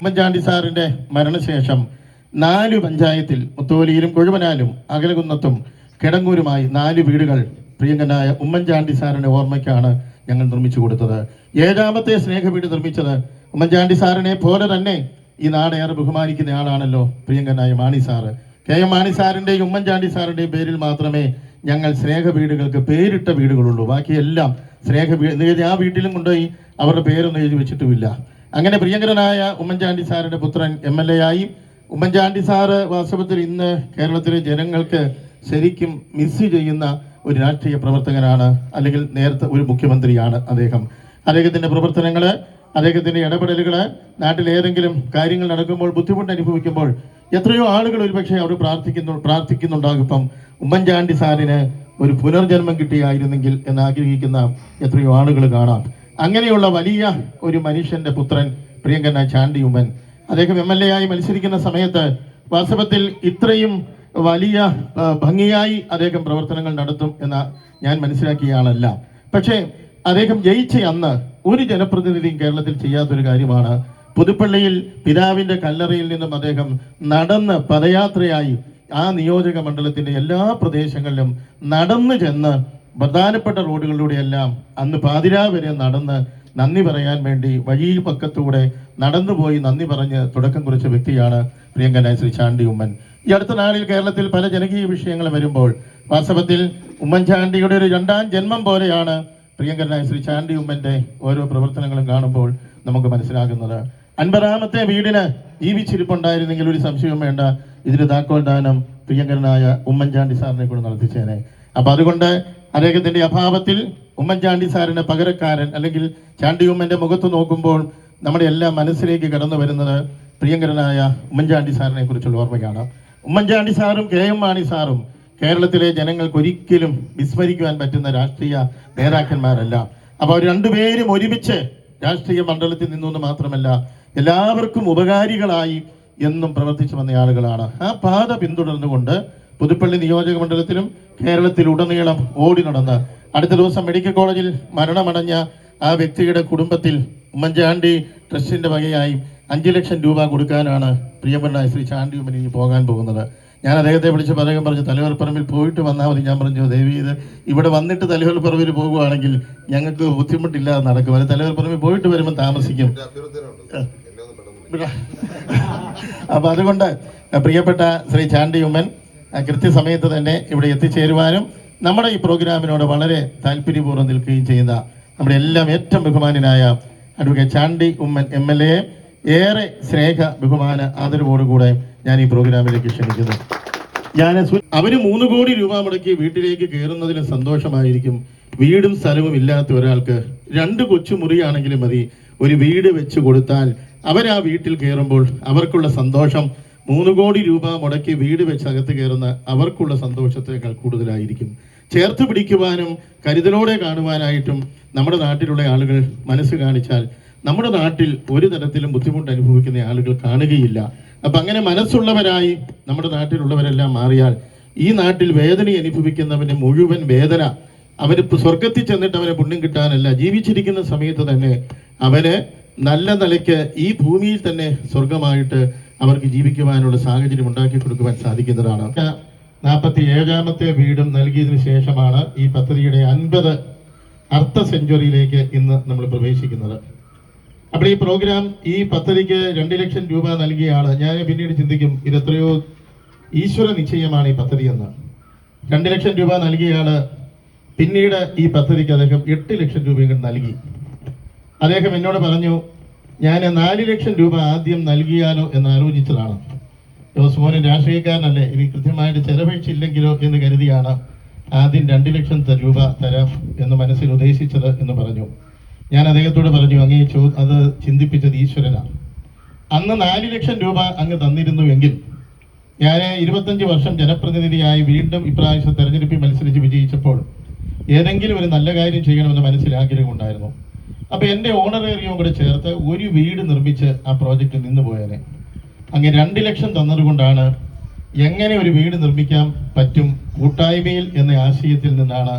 ഉമ്മൻചാണ്ടി സാറിന്റെ മരണശേഷം നാല് പഞ്ചായത്തിൽ മുത്തോലിയിലും കൊഴുവനാലും അകലകുന്നത്തും കിടങ്ങൂരുമായി നാല് വീടുകൾ പ്രിയങ്കനായ ഉമ്മൻചാണ്ടി സാറിന്റെ ഓർമ്മയ്ക്കാണ് ഞങ്ങൾ നിർമ്മിച്ചു കൊടുത്തത്. ഏഴാമത്തെ സ്നേഹവീട് നിർമ്മിച്ചത് ഉമ്മൻചാണ്ടി സാറിനെ പോലെ തന്നെ ഈ നാടേറെ ബഹുമാനിക്കുന്ന ആളാണല്ലോ പ്രിയങ്കനായ Mani sir. K M Mani സാറിന്റെയും Oommen Chandy സാറിന്റെയും പേരിൽ മാത്രമേ ഞങ്ങൾ സ്നേഹ വീടുകൾക്ക് പേരിട്ട വീടുകളുള്ളൂ. ബാക്കിയെല്ലാം സ്നേഹ വീട് ആ വീട്ടിലും കൊണ്ടുപോയി അവരുടെ പേരൊന്നും എഴുതി വെച്ചിട്ടുമില്ല. അങ്ങനെ പ്രിയങ്കരനായ ഉമ്മൻചാണ്ടി സാറിന്റെ പുത്രൻ എം എൽ എ ആയി. ഉമ്മൻചാണ്ടി സാറ് വാസ്തവത്തിൽ ഇന്ന് കേരളത്തിലെ ജനങ്ങൾക്ക് ശരിക്കും മിസ് ചെയ്യുന്ന ഒരു രാഷ്ട്രീയ പ്രവർത്തകനാണ് അല്ലെങ്കിൽ നേരത്തെ ഒരു മുഖ്യമന്ത്രിയാണ് അദ്ദേഹം. അദ്ദേഹത്തിന്റെ പ്രവർത്തനങ്ങൾ അദ്ദേഹത്തിന്റെ ഇടപെടലുകൾ നാട്ടിൽ ഏതെങ്കിലും കാര്യങ്ങൾ നടക്കുമ്പോൾ ബുദ്ധിമുട്ട് അനുഭവിക്കുമ്പോൾ എത്രയോ ആളുകൾ ഒരുപക്ഷെ അവർ പ്രാർത്ഥിക്കുന്നു പ്രാർത്ഥിക്കുന്നുണ്ടാകും. ഇപ്പം ഉമ്മൻചാണ്ടി സാറിന് ഒരു പുനർജന്മം കിട്ടിയായിരുന്നെങ്കിൽ എന്ന് ആഗ്രഹിക്കുന്ന എത്രയോ ആളുകൾ കാണാം. അങ്ങനെയുള്ള വലിയ ഒരു മനുഷ്യന്റെ പുത്രൻ പ്രിയങ്കന ചാണ്ടി ഉമ്മൻ അദ്ദേഹം എം എൽ എ ആയി മത്സരിക്കുന്ന സമയത്ത് വാസ്തവത്തിൽ ഇത്രയും വലിയ ഭംഗിയായി അദ്ദേഹം പ്രവർത്തനങ്ങൾ നടത്തും എന്ന് ഞാൻ മനസ്സിലാക്കിയ ആളല്ല. പക്ഷേ അദ്ദേഹം ജയിച്ച അന്ന് ഒരു ജനപ്രതിനിധിയും കേരളത്തിൽ ചെയ്യാത്തൊരു കാര്യമാണ്. പുതുപ്പള്ളിയിൽ പിതാവിന്റെ കല്ലറയിൽ നിന്നും അദ്ദേഹം നടന്ന് പദയാത്രയായി ആ നിയോജക മണ്ഡലത്തിന്റെ എല്ലാ പ്രദേശങ്ങളിലും നടന്നു ചെന്ന് പ്രധാനപ്പെട്ട റോഡുകളിലൂടെയെല്ലാം അന്ന് പാതിരാ വരെ നടന്ന് നന്ദി പറയാൻ വേണ്ടി വഴി പക്കത്തൂടെ നടന്നുപോയി നന്ദി പറഞ്ഞ് തുടക്കം കുറിച്ച വ്യക്തിയാണ് പ്രിയങ്കനായ ശ്രീ ചാണ്ടി ഉമ്മൻ. ഈ അടുത്ത നാളിൽ കേരളത്തിൽ പല ജനകീയ വിഷയങ്ങൾ വരുമ്പോൾ വാസ്തവത്തിൽ ഉമ്മൻചാണ്ടിയുടെ ഒരു രണ്ടാം ജന്മം പോലെയാണ് പ്രിയങ്കരനായ ശ്രീ ചാണ്ടി ഉമ്മന്റെ ഓരോ പ്രവർത്തനങ്ങളും കാണുമ്പോൾ നമുക്ക് മനസ്സിലാകുന്നത്. അൻപതാമത്തെ വീടിന് ജീവിച്ചിരിപ്പുണ്ടായിരുന്നെങ്കിൽ ഒരു സംശയവും വേണ്ട. ഇതിന് താക്കോൽ ദാനം പ്രിയങ്കരനായ ഉമ്മൻചാണ്ടി സാറിനെ കൂടെ നടത്തിച്ചേനെ. അപ്പൊ അതുകൊണ്ട് അദ്ദേഹത്തിന്റെ അഭാവത്തിൽ ഉമ്മൻചാണ്ടി സാറിന് പകരക്കാരൻ അല്ലെങ്കിൽ ചാണ്ടി ഉമ്മന്റെ മുഖത്ത് നോക്കുമ്പോൾ നമ്മുടെ എല്ലാം മനസ്സിലേക്ക് കടന്നു വരുന്നത് പ്രിയങ്കരനായ ഉമ്മൻചാണ്ടി സാറിനെ കുറിച്ചുള്ള ഓർമ്മയാണ്. ഉമ്മൻചാണ്ടി സാറും കെ എം മാണി സാറും കേരളത്തിലെ ജനങ്ങൾക്ക് ഒരിക്കലും വിസ്മരിക്കുവാൻ പറ്റുന്ന രാഷ്ട്രീയ നേതാക്കന്മാരല്ല. അപ്പോൾ രണ്ടുപേരും ഒരുമിച്ച് രാഷ്ട്രീയ മണ്ഡലത്തിൽ നിന്നുകൊണ്ട് മാത്രമല്ല എല്ലാവർക്കും ഉപകാരികളായി എന്നും പ്രവർത്തിച്ചു വന്ന ആളുകളാണ്. ആ പാത പിന്തുടർന്നുകൊണ്ട് പുതുപ്പള്ളി നിയോജക മണ്ഡലത്തിലും കേരളത്തിലുടനീളം ഓടി നടന്ന് അടുത്ത ദിവസം മെഡിക്കൽ കോളേജിൽ മരണമടഞ്ഞ ആ വ്യക്തിയുടെ കുടുംബത്തിൽ ഉമ്മൻചാണ്ടി ട്രസ്റ്റിന്റെ വകയായി അഞ്ചു ലക്ഷം രൂപ കൊടുക്കാനാണ് പ്രിയപ്പെട്ട ശ്രീ ചാണ്ടി ഉമ്മൻ ഇനി പോകാൻ പോകുന്നത്. ഞാൻ അദ്ദേഹത്തെ വിളിച്ച് പതകം പറഞ്ഞു തലവർപ്പറമ്പിൽ പോയിട്ട് വന്നാൽ മതി. ഞാൻ പറഞ്ഞു ദേവി ഇത് ഇവിടെ വന്നിട്ട് തലവർപ്പറമ്പിൽ പോകുവാണെങ്കിൽ ഞങ്ങൾക്ക് ബുദ്ധിമുട്ടില്ലാതെ നടക്കും. അത് തലവർപ്പറമ്പിൽ പോയിട്ട് വരുമ്പോൾ താമസിക്കും. അപ്പം അതുകൊണ്ട് പ്രിയപ്പെട്ട ശ്രീ ചാണ്ടി ഉമ്മൻ കൃത്യസമയത്ത് തന്നെ ഇവിടെ എത്തിച്ചേരുവാനും നമ്മുടെ ഈ പ്രോഗ്രാമിനോട് വളരെ താല്പര്യപൂർവം നിൽക്കുകയും ചെയ്യുന്ന നമ്മുടെ എല്ലാം ഏറ്റവും ബഹുമാനനായ advocate Chandy Oommen M L A ഏറെ സ്നേഹ ബഹുമാന ആദരവോടുകൂടെ ഞാൻ ഈ പ്രോഗ്രാമിലേക്ക് ക്ഷണിക്കുന്നു. ഞാൻ അവന് മൂന്ന് കോടി രൂപ മുടക്കി വീട്ടിലേക്ക് കയറുന്നതിന് സന്തോഷമായിരിക്കും. വീടും സ്ഥലവും ഇല്ലാത്ത ഒരാൾക്ക് രണ്ട് കൊച്ചു മുറിയാണെങ്കിലും മതി. ഒരു വീട് വെച്ച് കൊടുത്താൽ അവരാ വീട്ടിൽ കയറുമ്പോൾ അവർക്കുള്ള സന്തോഷം മൂന്ന് കോടി രൂപ മുടക്കി വീട് വെച്ച് അകത്ത് കയറുന്ന അവർക്കുള്ള സന്തോഷത്തേക്കാൾ കൂടുതലായിരിക്കും. ചേർത്ത് പിടിക്കുവാനും കരുതലോടെ കാണുവാനായിട്ടും നമ്മുടെ നാട്ടിലുള്ള ആളുകൾ മനസ്സ് കാണിച്ചാൽ നമ്മുടെ നാട്ടിൽ ഒരു തരത്തിലും ബുദ്ധിമുട്ട് അനുഭവിക്കുന്ന ആളുകൾ കാണുകയില്ല. അപ്പൊ അങ്ങനെ മനസ്സുള്ളവരായി നമ്മുടെ നാട്ടിലുള്ളവരെല്ലാം മാറിയാൽ ഈ നാട്ടിൽ വേദന അനുഭവിക്കുന്നവന് മുഴുവൻ വേദന. ഇപ്പൊ സ്വർഗത്തിൽ ചെന്നിട്ട് അവരെ പുണ്യം കിട്ടാനല്ല. ജീവിച്ചിരിക്കുന്ന സമയത്ത് തന്നെ അവന് നല്ല നിലയ്ക്ക് ഈ ഭൂമിയിൽ തന്നെ സ്വർഗമായിട്ട് അവർക്ക് ജീവിക്കുവാനുള്ള സാഹചര്യം ഉണ്ടാക്കി കൊടുക്കുവാൻ സാധിക്കുന്നതാണ്. നാൽപ്പത്തി ഏഴാമത്തെ വീടും നൽകിയതിനു ശേഷമാണ് ഈ പദ്ധതിയുടെ അൻപത് അർത്ഥ സെഞ്ചുറിയിലേക്ക് ഇന്ന് നമ്മൾ പ്രവേശിക്കുന്നത്. അപ്പോൾ ഈ പ്രോഗ്രാം ഈ പദ്ധതിക്ക് രണ്ട് ലക്ഷം രൂപ നൽകിയ ഞാൻ പിന്നീട് ചിന്തിക്കും ഇത് എത്രയോ ഈശ്വര നിശ്ചയമാണ് ഈ പദ്ധതി എന്ന്. രണ്ട് ലക്ഷം രൂപ നൽകിയ പിന്നീട് ഈ പദ്ധതിക്ക് അദ്ദേഹം എട്ട് ലക്ഷം രൂപയും നൽകി. അദ്ദേഹം എന്നോട് പറഞ്ഞു ഞാൻ നാല് ലക്ഷം രൂപ ആദ്യം നൽകിയാലോ എന്ന് ആലോചിച്ചതാണ്. ജോസ് മോഹൻ രാഷ്ട്രീയക്കാരനല്ലേ ഇനി കൃത്യമായിട്ട് ചെലവഴിച്ചില്ലെങ്കിലോ എന്ന് കരുതിയാണ് ആദ്യം രണ്ട് ലക്ഷം രൂപ തരാം എന്ന് മനസ്സിൽ ഉദ്ദേശിച്ചത് എന്ന് പറഞ്ഞു. ഞാൻ അദ്ദേഹത്തോട് പറഞ്ഞു അങ്ങേ ചോ അത് ചിന്തിപ്പിച്ചത് ഈശ്വരനാണ്. അന്ന് നാല് ലക്ഷം രൂപ അങ്ങ് തന്നിരുന്നുവെങ്കിൽ ഞാൻ ഇരുപത്തഞ്ച് വർഷം ജനപ്രതിനിധിയായി വീണ്ടും ഇപ്രാവശ്യം തെരഞ്ഞെടുപ്പിൽ മത്സരിച്ച് വിജയിച്ചപ്പോൾ ഏതെങ്കിലും ഒരു നല്ല കാര്യം ചെയ്യണമെന്ന് മനസ്സിൽ ആഗ്രഹമുണ്ടായിരുന്നു. അപ്പൊ എന്റെ ഓണറേറിയവും കൂടെ ചേർത്ത് ഒരു വീട് നിർമ്മിച്ച് ആ പ്രോജക്റ്റ് നിന്ന് പോയേനെ. അങ്ങ് രണ്ട് ലക്ഷം തന്നതുകൊണ്ടാണ് എങ്ങനെ ഒരു വീട് നിർമ്മിക്കാൻ പറ്റും കൂട്ടായ്മയിൽ എന്ന ആശയത്തിൽ നിന്നാണ്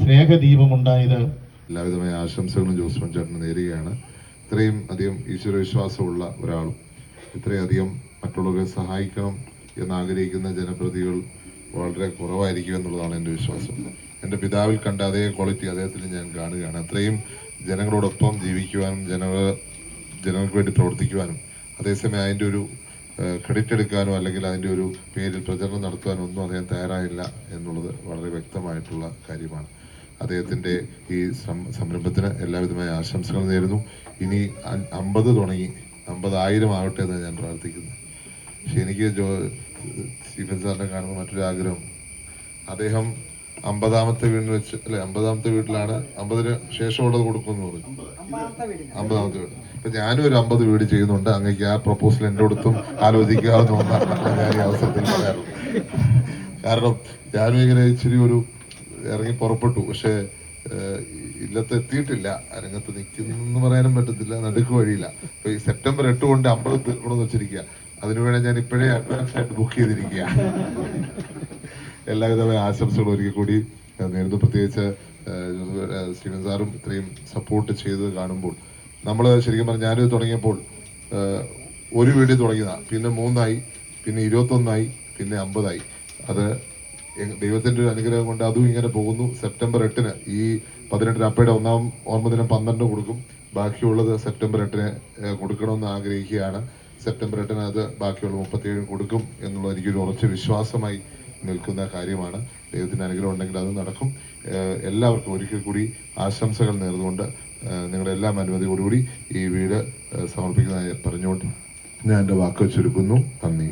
സ്നേഹദീപം ഉണ്ടായത്. എല്ലാവിധമായ ആശംസകളും ജോസ് ചേട്ടന് നേരുകയാണ്. ഇത്രയും അധികം ഈശ്വരവിശ്വാസമുള്ള ഒരാളും ഇത്രയധികം മറ്റുള്ളവരെ സഹായിക്കണം എന്നാഗ്രഹിക്കുന്ന ജനപ്രതികൾ വളരെ കുറവായിരിക്കും എന്നുള്ളതാണ് എന്റെ വിശ്വാസം. എന്റെ പിതാവിൽ കണ്ട അതേ ക്വാളിറ്റി അദ്ദേഹത്തിൽ ഞാൻ കാണുകയാണ്. അത്രയും ജനങ്ങളോടൊപ്പം ജീവിക്കുവാനും ജനങ്ങൾ ജനങ്ങൾക്ക് വേണ്ടി പ്രവർത്തിക്കുവാനും അതേസമയം അതിന്റെ ഒരു ക്രെഡിറ്റ് എടുക്കാനോ അല്ലെങ്കിൽ അതിന്റെ ഒരു പേരിൽ പ്രചരണം നടത്തുവാനോ ഒന്നും അദ്ദേഹം തയ്യാറായില്ല എന്നുള്ളത് വളരെ വ്യക്തമായിട്ടുള്ള കാര്യമാണ്. അദ്ദേഹത്തിന്റെ ഈ സംരംഭത്തിന് എല്ലാവിധമായ ആശംസകൾ നേരുന്നു. ഇനി അമ്പത് തുടങ്ങി അമ്പതായിരം ആവട്ടെ എന്ന് ഞാൻ പ്രാർത്ഥിക്കുന്നു. പക്ഷെ എനിക്ക് ജോ സ്റ്റീഫൻ സാറിനെ കാണുന്ന മറ്റൊരു ആഗ്രഹം. അദ്ദേഹം അമ്പതാമത്തെ വീടിന് വെച്ച് അല്ലെ അമ്പതാമത്തെ വീട്ടിലാണ് അമ്പതിന് ശേഷമുള്ളത് കൊടുക്കുമെന്ന് പറഞ്ഞു. അമ്പതാമത്തെ വീട്. അപ്പൊ ഞാനും ഒരു അമ്പത് വീട് ചെയ്യുന്നുണ്ട്. അങ്ങേക്ക് ആ പ്രപ്പോസൽ എന്റെ അടുത്തും ആലോചിക്കാവുന്ന ഒന്നാണ്. ഞാൻ ഈ അവസരത്തിൽ പറയാറുള്ളത്. കാരണം ഞാനും ഇങ്ങനെ ഇച്ചിരി ഒരു ഇറങ്ങി പുറപ്പെട്ടു. പക്ഷെ ഇല്ലത്ത് എത്തിയിട്ടില്ല. രംഗത്ത് നിൽക്കുന്നു പറയാനും പറ്റത്തില്ല. നടുക്ക് വഴിയില്ല. അപ്പൊ ഈ സെപ്റ്റംബർ എട്ട് കൊണ്ട് അമ്പത് തീർക്കണമെന്ന് വെച്ചിരിക്കുക. അതിനുവേണ്ടി ഞാൻ ഇപ്പോഴേ അഡ്വാൻസ് ആയിട്ട് ബുക്ക് ചെയ്തിരിക്കുകയാണ്. എല്ലാവിധമായ ആശംസകളും ഒരിക്കൽ കൂടി നേരുന്നു. പ്രത്യേകിച്ച് സ്റ്റീവൻ സാറും ഇത്രയും സപ്പോർട്ട് ചെയ്ത് കാണുമ്പോൾ. നമ്മൾ ശരിക്കും പറഞ്ഞാൽ ഞാനിത് തുടങ്ങിയപ്പോൾ ഒരു വീഡിയോ തുടങ്ങിയതാണ് പിന്നെ മൂന്നായി പിന്നെ ഇരുപത്തൊന്നായി പിന്നെ അമ്പതായി. അത് ദൈവത്തിന്റെ ഒരു അനുഗ്രഹം കൊണ്ട് അതും ഇങ്ങനെ പോകുന്നു. സെപ്റ്റംബർ എട്ടിന് ഈ പതിനെട്ടിന് അപ്പയുടെ ഒന്നാം ഓർമ്മദിനം പന്ത്രണ്ട് കൊടുക്കും. ബാക്കിയുള്ളത് സെപ്റ്റംബർ എട്ടിന് കൊടുക്കണമെന്ന് ആഗ്രഹിക്കുകയാണ്. സെപ്റ്റംബർ എട്ടിന് അത് ബാക്കിയുള്ള മുപ്പത്തിയേഴും കൊടുക്കും എന്നുള്ള എനിക്കൊരു ഉറച്ച വിശ്വാസമായി നിൽക്കുന്ന കാര്യമാണ്. ദൈവത്തിന്റെ അനുഗ്രഹം ഉണ്ടെങ്കിൽ അത് നടക്കും. എല്ലാവർക്കും ഒരിക്കൽ കൂടി ആശംസകൾ നേർന്നുകൊണ്ട് നിങ്ങളെല്ലാം അനുമതിയോടുകൂടി ഈ വീട് സമർപ്പിക്കുന്നതായി പറഞ്ഞുകൊണ്ട് ഞാൻ എന്റെ വാക്ക് ചുരുക്കുന്നു. നന്ദി.